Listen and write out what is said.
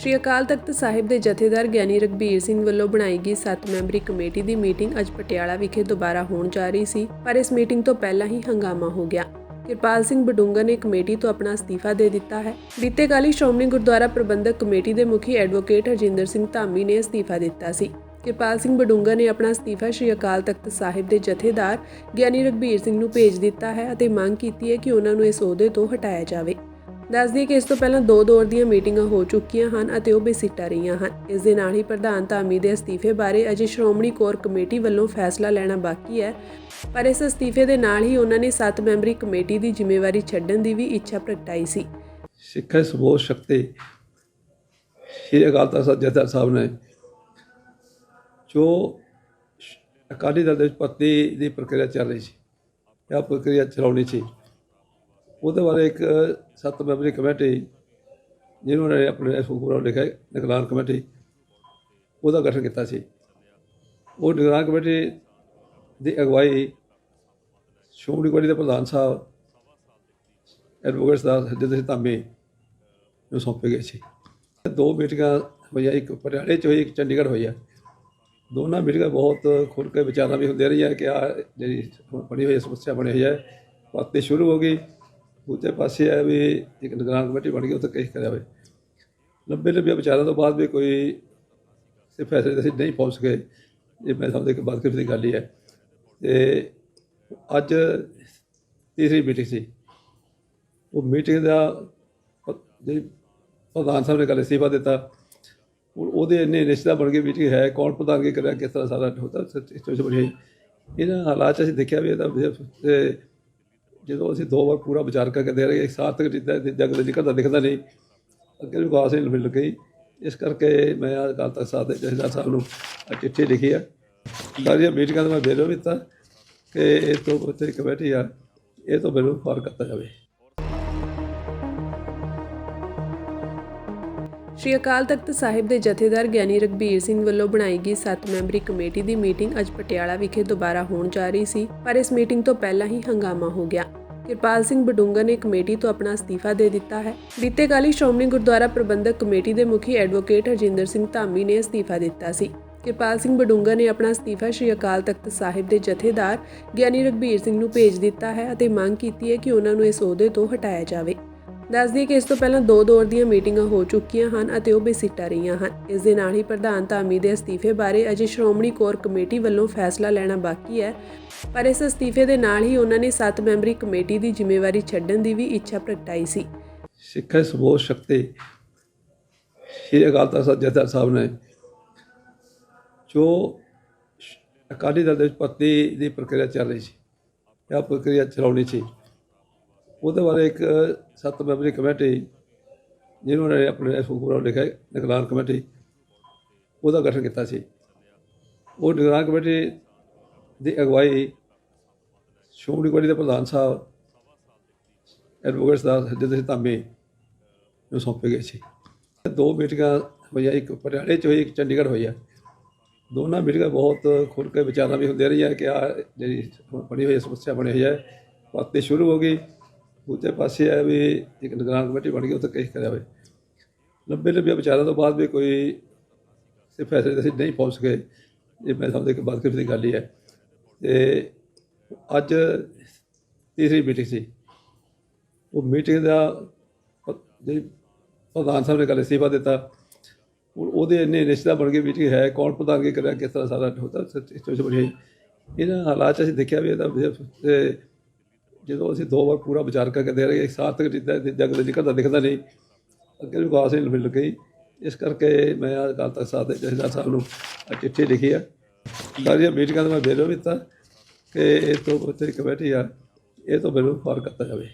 ਸ਼੍ਰੀ ਅਕਾਲ ਤਖਤ ਸਾਹਿਬ ਦੇ ਜਥੇਦਾਰ ਗਿਆਨੀ ਰਗਬੀਰ ਸਿੰਘ ਵੱਲੋਂ ਬਣਾਈ ਗਈ 7 ਮੈਂਬਰੀ ਕਮੇਟੀ ਦੀ ਮੀਟਿੰਗ ਅੱਜ ਪਟਿਆਲਾ ਵਿਖੇ ਦੁਬਾਰਾ ਹੋਣ ਜਾ ਰਹੀ ਸੀ, ਪਰ ਇਸ ਮੀਟਿੰਗ ਤੋਂ ਪਹਿਲਾਂ ਹੀ ਹੰਗਾਮਾ ਹੋ ਗਿਆ। ਕਿਰਪਾਲ ਸਿੰਘ ਬਡੂੰਗਰ ਨੇ ਕਮੇਟੀ ਤੋਂ ਆਪਣਾ ਅਸਤੀਫਾ ਦੇ ਦਿੱਤਾ ਹੈ। ਬੀਤੇ ਕਾਲੀ ਸ਼੍ਰੋਮਣੀ ਗੁਰਦੁਆਰਾ ਪ੍ਰਬੰਧਕ ਕਮੇਟੀ ਦੇ ਮੁਖੀ ਐਡਵੋਕੇਟ ਹਰਜਿੰਦਰ ਸਿੰਘ ਧਾਮੀ ਨੇ ਅਸਤੀਫਾ ਦਿੱਤਾ ਸੀ। ਕਿਰਪਾਲ ਸਿੰਘ ਬਡੂੰਗਰ ਨੇ ਆਪਣਾ ਅਸਤੀਫਾ ਸ਼੍ਰੀ ਅਕਾਲ ਤਖਤ ਸਾਹਿਬ ਦੇ ਜਥੇਦਾਰ ਗਿਆਨੀ ਰਗਬੀਰ ਸਿੰਘ ਨੂੰ ਭੇਜ ਦਿੱਤਾ ਹੈ ਅਤੇ ਮੰਗ ਕੀਤੀ ਹੈ ਕਿ ਉਹਨਾਂ ਨੂੰ ਇਸ ਅਹੁਦੇ ਤੋਂ ਹਟਾਇਆ ਜਾਵੇ। ਦੱਸ ਕਿ ਇਸ ਤੋਂ ਪਹਿਲਾਂ ਦੋ ਦੌਰ ਦੀਆਂ ਮੀਟਿੰਗਾਂ ਹੋ ਚੁੱਕੀਆਂ ਹਨ ਅਤੇ ਉਹ ਬੇਸਿੱਟਾ ਰਹੀਆਂ ਹਨ। ਇਸ ਦੇ ਨਾਲ ਹੀ ਪ੍ਰਧਾਨ ਧਾਮੀ ਦੇ ਅਸਤੀਫੇ ਬਾਰੇ ਅਜੇ ਸ਼੍ਰੋਮਣੀ ਕੋਰ ਕਮੇਟੀ ਵੱਲੋਂ ਫੈਸਲਾ ਲੈਣਾ ਬਾਕੀ ਹੈ। ਪਰ ਇਸ ਅਸਤੀਫੇ ਦੇ ਨਾਲ ਹੀ ਉਹਨਾਂ ਨੇ 7 ਮੈਂਬਰੀ ਕਮੇਟੀ ਦੀ ਜ਼ਿੰਮੇਵਾਰੀ ਛੱਡਣ ਦੀ ਵੀ ਇੱਛਾ ਪ੍ਰਗਟਾਈ ਸੀ। ਸਿੱਖੇ ਸਬੋਧ ਸ਼ਕਤੀ। ਸ਼੍ਰੀ ਅਕਾਲ ਤਖਤ ਜਥੇਦਾਰ ਸਾਹਿਬ ਨੇ ਜੋ ਅਕਾਲੀ ਦਲ ਦੇ ਵਿੱਚ ਦੀ ਪ੍ਰਕਿਰਿਆ ਚੱਲ ਰਹੀ ਸੀ ਇਹ ਪ੍ਰਕਿਰਿਆ ਚਲਾਉਣੀ ਸੀ ਉਹਦੇ ਬਾਰੇ ਇੱਕ ਸੱਤ ਮੈਂਬਰੀ ਕਮੇਟੀ ਜਿਹਨੂੰ ਨੇ ਆਪਣੇ ਸੁਖਪੁਰਾ ਲਿਖਿਆ, ਨਿਗਰਾਨ ਕਮੇਟੀ, ਉਹਦਾ ਗਠਨ ਕੀਤਾ ਸੀ। ਉਹ ਨਿਗਰਾਨ ਕਮੇਟੀ ਦੀ ਅਗਵਾਈ ਸ਼੍ਰੋਮਣੀ ਕਮੇਟੀ ਦੇ ਪ੍ਰਧਾਨ ਸਾਹਿਬ ਐਡਵੋਕੇਟ ਸਾਹਿਬ ਹਰਜਿੰਦਰ ਸਿੰਘ ਧਾਮੀ ਨੂੰ ਸੌਂਪੇ ਗਏ ਸੀ। ਦੋ ਮੀਟਿੰਗਾਂ ਹੋਈਆਂ, ਇੱਕ ਪਟਿਆਲੇ 'ਚ ਹੋਈ, ਇੱਕ ਚੰਡੀਗੜ੍ਹ ਹੋਈ ਹੈ ਦੋਨਾਂ ਮੀਟਿੰਗਾਂ ਬਹੁਤ ਖੁੱਲ੍ਹ ਕੇ ਵਿਚਾਰਾਂ ਵੀ ਹੁੰਦੀਆਂ ਰਹੀਆਂ ਕਿ ਆ ਜਿਹੜੀ ਬਣੀ ਹੋਈ ਸਮੱਸਿਆ ਬਣੀ ਹੋਈ ਹੈ ਬਾਤੇ ਸ਼ੁਰੂ ਹੋ ਗਈ। ਦੂਜੇ ਪਾਸੇ ਹੈ ਵੀ ਇੱਕ ਨਿਗਰਾਨ ਕਮੇਟੀ ਬਣ ਗਈ ਉੱਥੇ ਕੇਸ ਕਰਿਆ ਹੋਵੇ ਲੰਬੇ ਲੰਬੇ ਵਿਚਾਰਾਂ ਤੋਂ ਬਾਅਦ ਵੀ ਕੋਈ ਸੇ ਫੈਸਲੇ ਤੇ ਅਸੀਂ ਨਹੀਂ ਪਹੁੰਚ ਸਕੇ ਇਹ ਮੈਂ ਸਮਝਦਾ ਕਿ ਬਦਕਿਸਮਤੀ ਦੀ ਗੱਲ ਹੀ ਹੈ ਤੇ ਅੱਜ ਤੀਸਰੀ ਮੀਟਿੰਗ ਸੀ ਉਹ ਮੀਟਿੰਗ ਦਾ ਜਿਹੜੀ ਪ੍ਰਧਾਨ ਸਾਹਿਬ ਨੇ ਕੱਲ੍ਹ ਅਸਤੀਫਾ ਦਿੱਤਾ ਹੁਣ ਉਹਦੇ ਇੰਨੇ ਨਿਸ਼ਚਿਤਾ ਬਣ ਗਈ ਮੀਟਿੰਗ ਹੈ ਕੌਣ ਪ੍ਰਧਾਨਗੀ ਕਰਿਆ ਕਿਸ ਤਰ੍ਹਾਂ ਸਾਰਾ ਹੁੰਦਾ ਸਿਚੁਏਸ਼ਨ ਬਣੀ ਇਹਨਾਂ ਹਾਲਾਤ 'ਚ ਅਸੀਂ ਦੇਖਿਆ ਵੀ ਇਹਦਾ ਜਦੋਂ ਅਸੀਂ ਦੋ ਵਾਰ ਪੂਰਾ ਵਿਚਾਰ ਕਰਕੇ ਦੇ ਰਹੇ ਸਾਰਥਕ ਸਾਥ ਜਿੱਦਾਂ ਜਗ ਜ਼ਿਕਰ ਤਾਂ ਦਿਖਦਾ ਨਹੀਂ। ਅੱਗੇ ਵੀ ਕਾਸ ਨਹੀਂ ਮਿਲ ਗਈ। ਇਸ ਕਰਕੇ ਮੈਂ ਅੱਜ ਕੱਲ੍ਹ ਤੱਕ ਸਾਥ ਦੇ ਜਥੇਦਾਰ ਸਾਹਿਬ ਨੂੰ ਚਿੱਠੀ ਲਿਖੀ ਹੈ ਸਾਰੀਆਂ ਮੀਟਿੰਗਾਂ ਦਾ ਮੈਂ ਬੇਲੋ ਦਿੱਤਾ ਕਿ ਇਹ ਤੋਂ ਉੱਤੇ ਕਮੇਟੀ ਆ, ਇਹ ਤੋਂ ਮੈਨੂੰ ਫਾਰ ਕਰਤਾ ਜਾਵੇ। ਸ਼੍ਰੀ ਅਕਾਲ ਤਖਤ ਸਾਹਿਬ ਦੇ ਜਥੇਦਾਰ ਗਿਆਨੀ ਰਗਬੀਰ ਸਿੰਘ ਵੱਲੋਂ ਬਣਾਈ ਗਈ 7 ਮੈਂਬਰੀ ਕਮੇਟੀ ਦੀ ਮੀਟਿੰਗ ਅੱਜ ਪਟਿਆਲਾ ਵਿਖੇ ਦੁਬਾਰਾ ਹੋਣ ਜਾ ਰਹੀ ਸੀ, ਪਰ ਇਸ ਮੀਟਿੰਗ ਤੋਂ ਪਹਿਲਾਂ ਹੀ ਹੰਗਾਮਾ ਹੋ ਗਿਆ। ਕਿਰਪਾਲ ਸਿੰਘ ਬਡੂੰਗਰ ਨੇ ਕਮੇਟੀ ਤੋਂ ਆਪਣਾ ਅਸਤੀਫਾ ਦੇ ਦਿੱਤਾ ਹੈ। ਬੀਤੇ ਕਾਲੀ ਸ਼੍ਰੋਮਣੀ ਗੁਰਦੁਆਰਾ ਪ੍ਰਬੰਧਕ ਕਮੇਟੀ ਦੇ ਮੁਖੀ ਐਡਵੋਕੇਟ ਹਰਜਿੰਦਰ ਸਿੰਘ ਧਾਮੀ ਨੇ ਅਸਤੀਫਾ ਦਿੱਤਾ ਸੀ। ਕਿਰਪਾਲ ਸਿੰਘ ਬਡੂੰਗਰ ਨੇ ਆਪਣਾ ਅਸਤੀਫਾ ਸ਼੍ਰੀ ਅਕਾਲ ਤਖਤ ਸਾਹਿਬ ਦੇ ਜਥੇਦਾਰ ਗਿਆਨੀ ਰਗਬੀਰ ਸਿੰਘ ਨੂੰ ਭੇਜ ਦਿੱਤਾ ਹੈ ਅਤੇ ਮੰਗ ਕੀਤੀ ਹੈ ਕਿ ਉਹਨਾਂ ਨੂੰ ਇਸ ਅਹੁਦੇ ਤੋਂ ਹਟਾਇਆ ਜਾਵੇ। ਦੱਸ ਕਿ ਇਸ ਤੋਂ ਪਹਿਲਾਂ ਦੋ ਦੌਰ ਦੀਆਂ ਮੀਟਿੰਗਾਂ ਹੋ ਚੁੱਕੀਆਂ ਹਨ ਅਤੇ ਉਹ ਬੇਸਿੱਟਾ ਰਹੀਆਂ ਹਨ। ਇਸ ਦੇ ਨਾਲ ਹੀ ਪ੍ਰਧਾਨ ਧਾਮੀ ਦੇ ਅਸਤੀਫੇ ਬਾਰੇ ਅਜੇ ਸ਼੍ਰੋਮਣੀ ਕੋਰ ਕਮੇਟੀ ਵੱਲੋਂ ਫੈਸਲਾ ਲੈਣਾ ਬਾਕੀ ਹੈ। ਪਰ ਇਸ ਅਸਤੀਫੇ ਦੇ ਨਾਲ ਹੀ ਉਹਨਾਂ ਨੇ 7 ਮੈਂਬਰੀ ਕਮੇਟੀ ਦੀ ਜ਼ਿੰਮੇਵਾਰੀ ਛੱਡਣ ਦੀ ਵੀ ਇੱਛਾ ਪ੍ਰਗਟਾਈ ਸੀ। ਸਿੱਖੇ ਸਬੋਧ ਸ਼ਕਤੀ। ਸ਼੍ਰੀ ਅਕਾਲ ਤਖਤ ਜਥੇਦਾਰ ਸਾਹਿਬ ਨੇ ਜੋ ਅਕਾਲੀ ਦਲ ਦੇ ਵਿੱਚ ਦੀ ਪ੍ਰਕਿਰਿਆ ਚੱਲ ਰਹੀ ਸੀ ਇਹ ਪ੍ਰਕਿਰਿਆ ਚਲਾਉਣੀ ਸੀ ਉਹਦੇ ਬਾਰੇ ਇੱਕ ਸੱਤ ਮੈਂਬਰੀ ਕਮੇਟੀ ਜਿਹਨੂੰ ਨੇ ਆਪਣੇ ਸੁਖਪੁਰਾ ਲਿਖਿਆ, ਨਿਗਰਾਨ ਕਮੇਟੀ, ਉਹਦਾ ਗਠਨ ਕੀਤਾ ਸੀ। ਉਹ ਨਿਗਰਾਨ ਕਮੇਟੀ ਦੀ ਅਗਵਾਈ ਸ਼੍ਰੋਮਣੀ ਕਮੇਟੀ ਦੇ ਪ੍ਰਧਾਨ ਸਾਹਿਬ ਐਡਵੋਕੇਟ ਸਾਹਿਬ ਹਰਜਿੰਦਰ ਸਿੰਘ ਧਾਮੀ ਨੂੰ ਸੌਂਪੇ ਗਏ ਸੀ। ਦੋ ਮੀਟਿੰਗਾਂ ਹੋਈਆਂ, ਇੱਕ ਪਟਿਆਲੇ 'ਚ ਹੋਈ, ਇੱਕ ਚੰਡੀਗੜ੍ਹ ਹੋਈ ਹੈ ਦੋਨਾਂ ਮੀਟਿੰਗਾਂ ਬਹੁਤ ਖੁੱਲ੍ਹ ਕੇ ਵਿਚਾਰਾਂ ਵੀ ਹੁੰਦੀਆਂ ਰਹੀਆਂ ਕਿ ਆ ਜਿਹੜੀ ਬਣੀ ਹੋਈ ਸਮੱਸਿਆ ਬਣੀ ਹੋਈ ਹੈ ਬਾਤੇ ਸ਼ੁਰੂ ਹੋ ਗਈ। ਦੂਜੇ ਪਾਸੇ ਹੈ ਵੀ ਇੱਕ ਨਿਗਰਾਨ ਕਮੇਟੀ ਬਣ ਗਈ, ਉੱਥੇ ਕੇਸ ਕਰਿਆ ਹੋਵੇ। ਲੰਬੇ ਲੰਬੇ ਵਿਚਾਰਾਂ ਤੋਂ ਬਾਅਦ ਵੀ ਕੋਈ ਸੇ ਫੈਸਲੇ ਤੇ ਅਸੀਂ ਨਹੀਂ ਪਹੁੰਚ ਸਕੇ। ਇਹ ਮੈਂ ਸਮਝਦਾ ਕਿ ਬਦਕਿਸਮਤੀ ਦੀ ਗੱਲ ਹੀ ਹੈ। ਤੇ ਅੱਜ ਤੀਸਰੀ ਮੀਟਿੰਗ ਸੀ। ਉਹ ਮੀਟਿੰਗ ਦਾ ਜਿਹੜੀ ਪ੍ਰਧਾਨ ਸਾਹਿਬ ਨੇ ਕੱਲ੍ਹ ਅਸਤੀਫਾ ਦਿੱਤਾ। ਹੁਣ ਉਹਦੇ ਇੰਨੇ ਰਿਸ਼ਤਾ ਬਣ ਗਈ ਮੀਟਿੰਗ ਹੈ, ਕੌਣ ਪ੍ਰਧਾਨਗੀ ਕਰਿਆ, ਕਿਸ ਤਰ੍ਹਾਂ ਸਾਰਾ ਹੁੰਦਾ ਸਿਚੁਏਸ਼ਨ ਬਣੀ ਇਹਨਾਂ ਹਾਲਾਤ 'ਚ ਅਸੀਂ ਦੇਖਿਆ ਵੀ ਇਹਦਾ ਵੀ- ਜਦੋਂ ਅਸੀਂ ਦੋ ਵਾਰ ਪੂਰਾ ਵਿਚਾਰ ਕਰਕੇ ਦੇ ਰਹੇ ਸਾਰਥਕ ਸਾਥ ਜਿੱਦਾਂ ਜਗ ਦੇ ਨਿਕਲਦਾ ਦਿਖਦਾ ਨਹੀਂ। ਅੱਗੇ ਵੀ ਕਾਸ ਨਹੀਂ ਮਿਲ ਗਈ। ਇਸ ਕਰਕੇ ਮੈਂ ਅੱਜ ਕੱਲ੍ਹ ਤੱਕ ਸਾਥ ਦੇ ਜਥੇਦਾਰ ਸਾਹਿਬ ਨੂੰ ਚਿੱਠੀ ਲਿਖੀ ਹੈ ਸਾਰੀਆਂ ਮੀਟਿੰਗਾਂ ਦਾ ਮੈਂ ਬੇਲੋ ਦਿੱਤਾ ਕਿ ਇਹ ਤੋਂ ਉੱਤੇ ਕਮੇਟੀ ਆ, ਇਹ ਤੋਂ ਮੈਨੂੰ ਫਾਰ ਕਰਤਾ ਜਾਵੇ।